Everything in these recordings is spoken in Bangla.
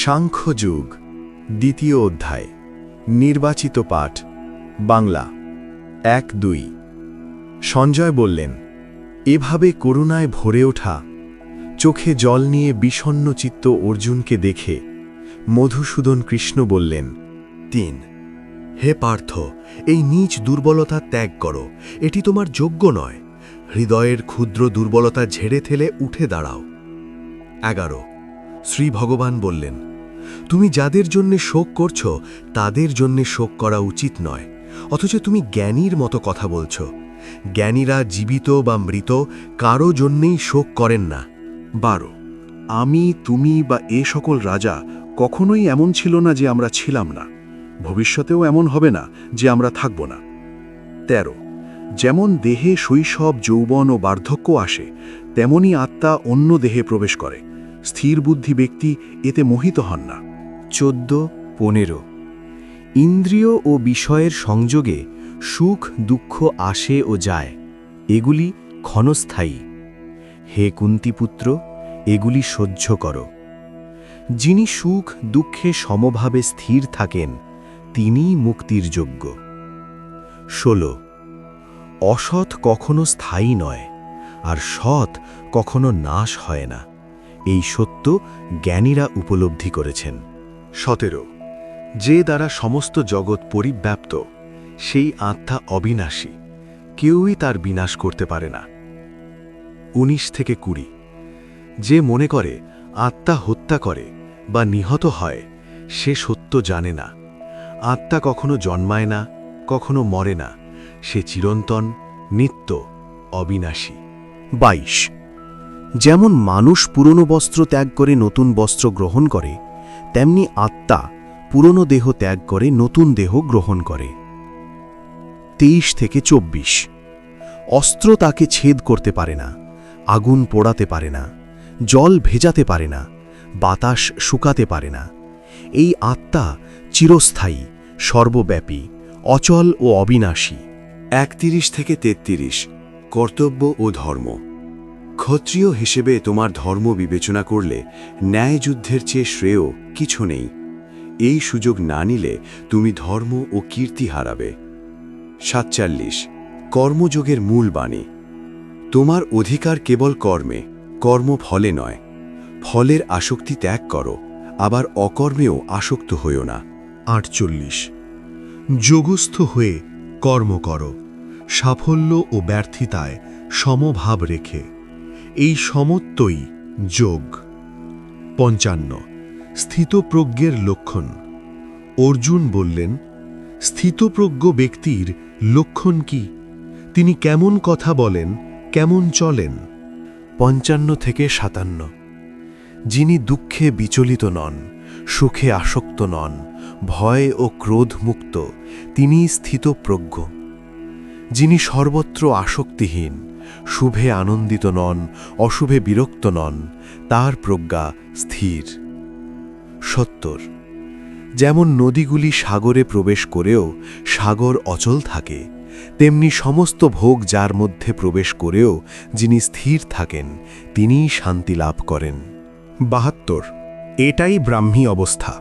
সাংখ্যযুগ দ্বিতীয় অধ্যায়, নির্বাচিত পাঠ, বাংলা, এক দুই। সঞ্জয় বললেন, এভাবে করুণায় ভরে ওঠা, চোখে জল নিয়ে বিষণ্ন চিত্ত অর্জুনকে দেখে মধুসূদন কৃষ্ণ বললেন, তিন। হে পার্থ, এই নীচ দুর্বলতা ত্যাগ করো, এটি তোমার যোগ্য নয়। হৃদয়ের ক্ষুদ্র দুর্বলতা ঝেড়ে থেলে উঠে দাঁড়াও। এগারো। শ্রী ভগবান বললেন তুমি যাদের জন্যে শোক করছ, তাদের জন্যে শোক করা উচিত নয়। অথচ তুমি জ্ঞানীর মতো কথা বলছ। জ্ঞানীরা জীবিত বা মৃত, কারও জন্যেই শোক করেন না। বারো, আমি, তুমি বা এ সকল রাজা কখনোই এমন ছিল না যে আমরা ছিলাম না। ভবিষ্যতেও এমন হবে না যে আমরা থাকব না। তেরো, যেমন দেহে শৈশব, যৌবন ও বার্ধক্য আসে, তেমনি আত্মা অন্য দেহে প্রবেশ করে। স্থির বুদ্ধি ব্যক্তি এতে মোহিত হন না। চোদ্দ, পনেরো। ইন্দ্রিয় ও বিষয়ের সংযোগে সুখ, দুঃখ আসে ও যায়। এগুলি ক্ষণস্থায়ী। হে কুন্তিপুত্র, এগুলি সহ্য করো। যিনি সুখ, দুঃখে সমভাবে স্থির থাকেন, তিনিই মুক্তির যোগ্য। ষোলো, অসৎ কখনো স্থায়ী নয়, আর সৎ কখনো নাশ হয় না। এই সত্য জ্ঞানীরা উপলব্ধি করেছেন। সতেরো, যে দ্বারা সমস্ত জগৎ পরিব্যাপ্ত, সেই আত্মা অবিনাশী, কেউই তার বিনাশ করতে পারে না। উনিশ থেকে কুড়ি, যে মনে করে আত্মা হত্যা করে বা নিহত হয়, সে সত্য জানে না। আত্মা কখনো জন্মায় না, কখনো মরে না, সে চিরন্তন, নিত্য, অবিনাশী। বাইশ যেমন মানুষ পুরনো বস্ত্র ত্যাগ করে নতুন বস্ত্র গ্রহণ করে, তেমনি আত্মা পুরনো দেহ ত্যাগ করে নতুন দেহ গ্রহণ করে। তেইশ থেকে চব্বিশ। অস্ত্র তাকে ছেদ করতে পারে না, আগুন পোড়াতে পারে না, জল ভেজাতে পারে না, বাতাস শুকাতে পারে না। এই আত্মা চিরস্থায়ী, সর্বব্যাপী, অচল ও অবিনাশী। একতিরিশ থেকে তেত্রিশ। কর্তব্য ও ধর্ম। ক্ষত্রিয় হিসেবে তোমার ধর্ম বিবেচনা করলে ন্যায় যুদ্ধের চেয়ে শ্রেয় কিছু নেই। এই সুযোগ না নিলে তুমি ধর্ম ও কীর্তি হারাবে। সাতচল্লিশ। কর্মযোগের মূল বাণী। তোমার অধিকার কেবল কর্মে, কর্ম ফলে নয়। ফলের আসক্তি ত্যাগ করো, আবার অকর্মেও আসক্ত হইও না। আটচল্লিশ। যোগস্থ হয়ে কর্ম করো। সাফল্য ও ব্যর্থিতায় সমভাব রেখে। এই সমত্বই যোগ। পঞ্চান্ন, স্থিতপ্রজ্ঞের লক্ষণ। অর্জুন বললেন, স্থিতপ্রজ্ঞ ব্যক্তির লক্ষণ কি? তিনি কেমন কথা বলেন, কেমন চলেন? পঞ্চান্ন থেকে সাতান্ন, যিনি দুঃখে বিচলিত নন, সুখে আসক্ত নন, ভয় ও ক্রোধ মুক্ত তিনি স্থিতপ্রজ্ঞ। যিনি সর্বত্র আসক্তিহীন শুভে আনন্দিত নন, অশুভে বিরক্ত নন, তার প্রজ্ঞা স্থির। সত্তর, যেমন নদীগুলি সাগরে প্রবেশ করেও সাগর অচল থাকে, তেমনি সমস্ত ভোগ যার মধ্যে প্রবেশ করেও যিনি স্থির থাকেন, তিনিই শান্তি লাভ করেন। বাহাত্তর, এটাই ব্রাহ্মী অবস্থা।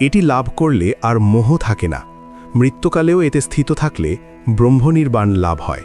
এটি লাভ করলে আর মোহ থাকে না। মৃত্যুকালেও এতে স্থিত থাকলে ব্রহ্মনির্বাণ লাভ হয়।